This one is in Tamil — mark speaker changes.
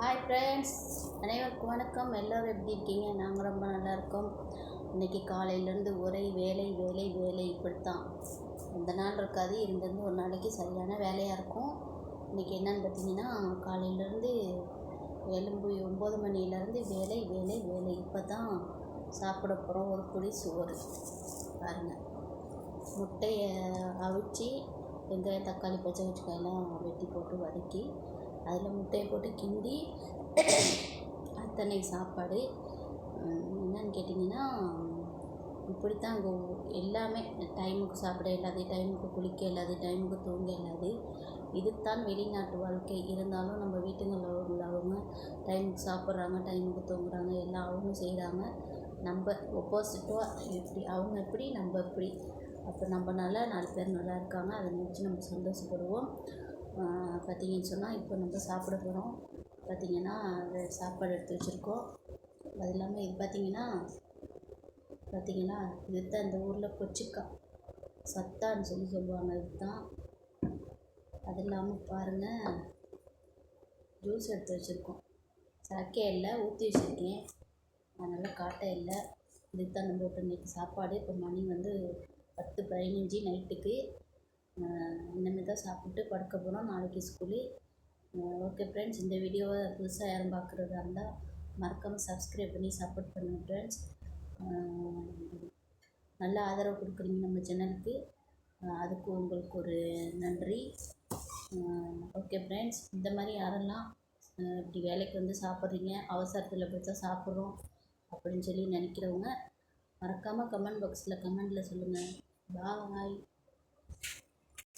Speaker 1: ஹாய் ஃப்ரெண்ட்ஸ் அனைவருக்கும் வணக்கம். எல்லோரும் எப்படி இருக்கீங்க? நாங்கள் ரொம்ப நல்லா இருக்கோம். இன்றைக்கி காலையிலேருந்து ஒரே வேலை வேலை வேலை இப்படித்தான். இந்த நாள் இருக்காது. இருந்திருந்து ஒரு நாளைக்கு சரியான வேலையாக இருக்கும். இன்றைக்கி என்னன்னு பார்த்தீங்கன்னா காலையிலேருந்து எலும்பு ஒம்பது மணிலேருந்து வேலை வேலை வேலை. இப்போ தான் சாப்பிட போகிறோம் ஒரு புளி சோறு. பாருங்கள் முட்டையை அவிச்சு வெங்காயம் தக்காளி பச்சை வச்சுக்காயெல்லாம் வெட்டி போட்டு வதக்கி அதில் முட்டையை போட்டு கிண்டி அத்தனை சாப்பாடு. என்னன்னு கேட்டிங்கன்னா இப்படித்தான் அங்கே எல்லாமே டைமுக்கு சாப்பிட இல்லாது டைமுக்கு குளிக்க இல்லாது டைமுக்கு தூங்க இல்லாது இதுதான் வெளிநாட்டு வாழ்க்கை. இருந்தாலும் நம்ம வீட்டுங்களில் உள்ளவங்க டைமுக்கு சாப்பிட்றாங்க டைமுக்கு தூங்குறாங்க எல்லாம் அவங்க செய்கிறாங்க நம்ம ஒப்போசிட்டாக எப்படி அவங்க எப்படி நம்ம எப்படி. அப்போ நம்ம நல்லா நாலு பேர் நல்லா இருக்காங்க. அதை நினச்சி நம்ம சந்தோஷப்படுவோம். பார்த்தீங்கன்னு சொன்னால் இப்போ நம்ம சாப்பிட போகிறோம். பார்த்தீங்கன்னா அது சாப்பாடு எடுத்து வச்சுருக்கோம். அது இல்லாமல் இது பார்த்தீங்கன்னா பார்த்தீங்கன்னா இதுதான் இந்த ஊரில் கொச்சிக்காய் சத்தான்னு சொல்லி சொல்லுவாங்க இதுதான். அது இல்லாமல் பாருங்கள் ஜூஸ் எடுத்து வச்சுருக்கோம். சரக்கே இல்லை ஊற்றி வச்சுருக்கேன். அதனால் காட்ட இல்லை. இதுதான் நம்ம வீட்டு இன்னைக்கு சாப்பாடு. இப்போ மணி வந்து பத்து பதினஞ்சு நைட்டுக்கு. இனிமேல் தான் சாப்பிட்டு படுக்க போகிறோம் நாளைக்கு ஸ்கூலு ஓகே ஃப்ரெண்ட்ஸ் இந்த வீடியோவை புதுசாக யாரும் பார்க்குறதா இருந்தால் மறக்காமல் சப்ஸ்கிரைப் பண்ணி சப்போர்ட் பண்ணுங்கள் ஃப்ரெண்ட்ஸ் நல்ல ஆதரவு கொடுக்குறீங்க நம்ம சேனலுக்கு அதுக்கு உங்களுக்கு ஒரு நன்றி. ஓகே ஃப்ரெண்ட்ஸ் இந்த மாதிரி யாரெல்லாம் இப்படி வேலைக்கு வந்து சாப்பிட்றீங்க அவசரத்தில் போய் தான் சாப்பிட்றோம் அப்படின்னு சொல்லி நினைக்கிறவங்க மறக்காமல் கமெண்ட் பாக்ஸில் கமெண்டில் சொல்லுங்கள் பாய்